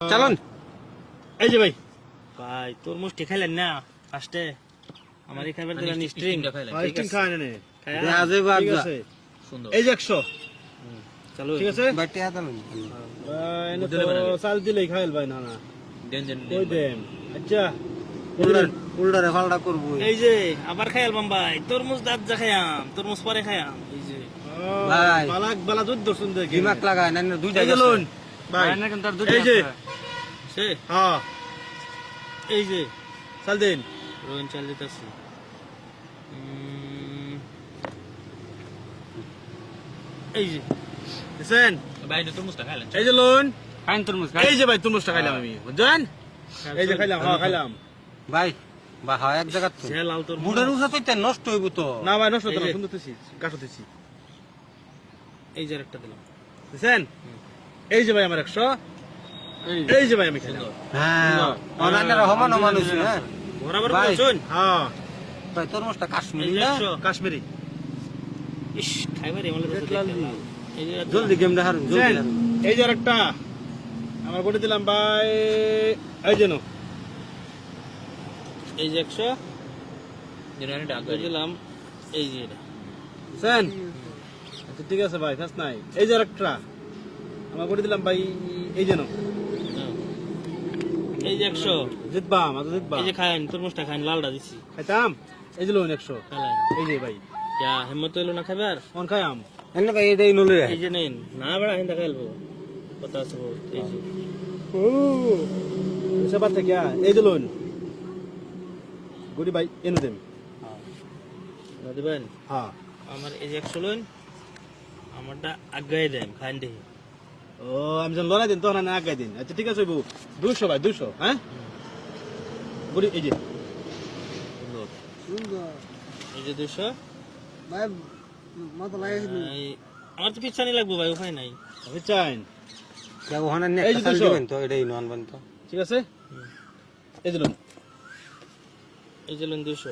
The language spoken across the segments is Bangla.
চালুন। এই যে ভাই। ভাই তোর মুষ্টি খাইলেন না? ফার্স্টে আমার এই খাবার দিলেন স্ট্রিং স্টিং খায় না নে। আর যা। সুন্দর। এই যে একশো। চালু ঠিক আছে? বাটি ভাই, এনে তো চাল দিলেই খাইল ভাই না না। দেন দেন ওই দেন আচ্ছা। উল্ডার উল্ডারে ফালটা করব। এই যে আবার খাইল বাম্বাই তরমুজ দাঁত যা তরমুজ পরে খাইয়াম। এই যে। ভাই। বালাক বালা দুধ দর্শন দেখে। দিমাগ লাগায় না দুইটা ভাই এই যে সে? হ্যাঁ। এই যে চাল দিন রোহিন চাল দিতেছি। এই যে দিছেন? ভাই তরমুজটা খাইলেন এই যে লোন খাইন তরমুজ এই যে ভাই তুরমুজটা খাইলাম আমি। বুঝছেন? এই যে খাইলাম হ্যাঁ খাইলাম। ভাই বা হয় এক জায়গা তো। লাল তরমুজ। বুড়ের তো নষ্ট হইব তো। না ভাই নষ্ট এই না সুন্দর তুছি কাটো এই যে একটা দিলাম। দিছেন? এই যে ভাই আমার একশো। এই যে। ভাই আমি খাইলাম হ্যাঁ হ্যাঁ। বরাবর বলছুন হ্যাঁ। ভাই তরমুজটা কাশ্মীরি না? একশো। কাশ্মীরি। ইস খাইবার এমন লাগে দেখলাম জি। এই যে জলদি গেমটা হারুন জলদি এই যে আরেকটা। আমার বলে দিলাম ভাই এই যেন এই যে একশো। দিলাম। এই যে এটা। আচ্ছা ঠিক আছে ভাই খাস নাই। এই যে আরেকটা। আমার বলে দিলাম ভাই এই যেন হ্যাঁ। এই যে একশো। জিতবা মাত্র জিতবা। এই যে খাইন তরমুজটা খাইন লালটা দিছি। খাইতাম? এই যে লোন একশো। খাইলেন এই যে ভাই। ইয়া হেমন্ত এলো না খাইবার? কোন খাইয়াম? এনে ভাই এটাই নলে এই যে নেন না বেড়া হিন্দা খাইলবো কথা আছে। এই যে। ও সে বাদ থেকে এই যে লোন গুড়ি ভাই এনে দেন। না দিবেন? হ্যাঁ। আমার এই যে একশো লোন আমারটা আগাই দেন খাইন দেখি। ও আমি যখন লড়াই দিন তখন আমি আগাই দিন। আচ্ছা ঠিক আছে বউ। দুশো ভাই দুশো হ্যাঁ? গুড়ি এই যে। এই যে দুশো ভাই মাথা লাগে আমার তো পিছানি লাগবো ভাই উপায় নাই। আপনি চাইন ওখানে তো এটাই নন বান ঠিক আছে? এই যে লোন। এই যে লোন দুশো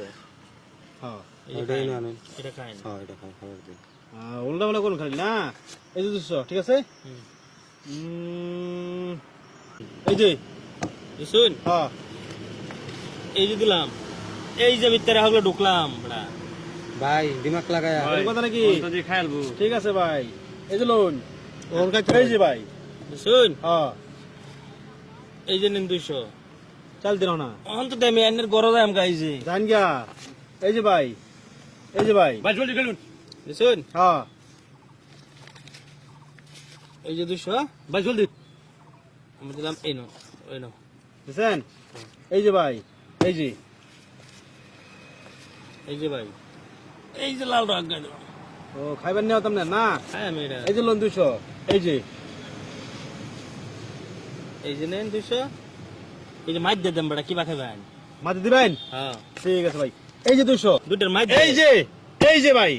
হ্যাঁ। এটাই নন এটা খাইন। হ্যাঁ এটা খাই খাবার দিন আহ, উল্টা পাল্টা খালি না? এই যে দুশো ঠিক আছে? হুম। এই যে বুঝছুন হ্যাঁ। এই যে দিলাম। এই যে ভিতরে হগলো ঢুকলাম বড়া। ভাই দিমাগ লাগায়। এর কথা নাকি? খাইলবো ঠিক আছে ভাই। এই যে লোন। ওর কাছে এই যে ভাই। হ্যাঁ। এই যে নিন দুইশো। চাল দিন না। অহন তো দেমি এনের গরো দাম গাইছে জান গিয়া এই যে ভাই। এই যে ভাই। ভাই জলদি খেলুন। বুঝছুন হ্যাঁ। এই যে দুইশো ভাই জলদি। আমি দিলাম এই নো এই নো বুঝছেন এই যে ভাই এই যে। এই যে ভাই এই যে লাল দিলাম ও খাইবার নেওয়া তাম না না? হ্যাঁ আমি এটা এই যে লোন দুশো এই যে। এই যে নেন দুইশো। এই যে দিয়ে দেন বেড়া কি বা খাইবেন? মাটি দিবেন? হ্যাঁ। ঠিক আছে ভাই। এই যে দুশো দুইটার মাইর এই যে এই যে হ্যাঁ ভাই।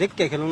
দেখ কে খেলুন।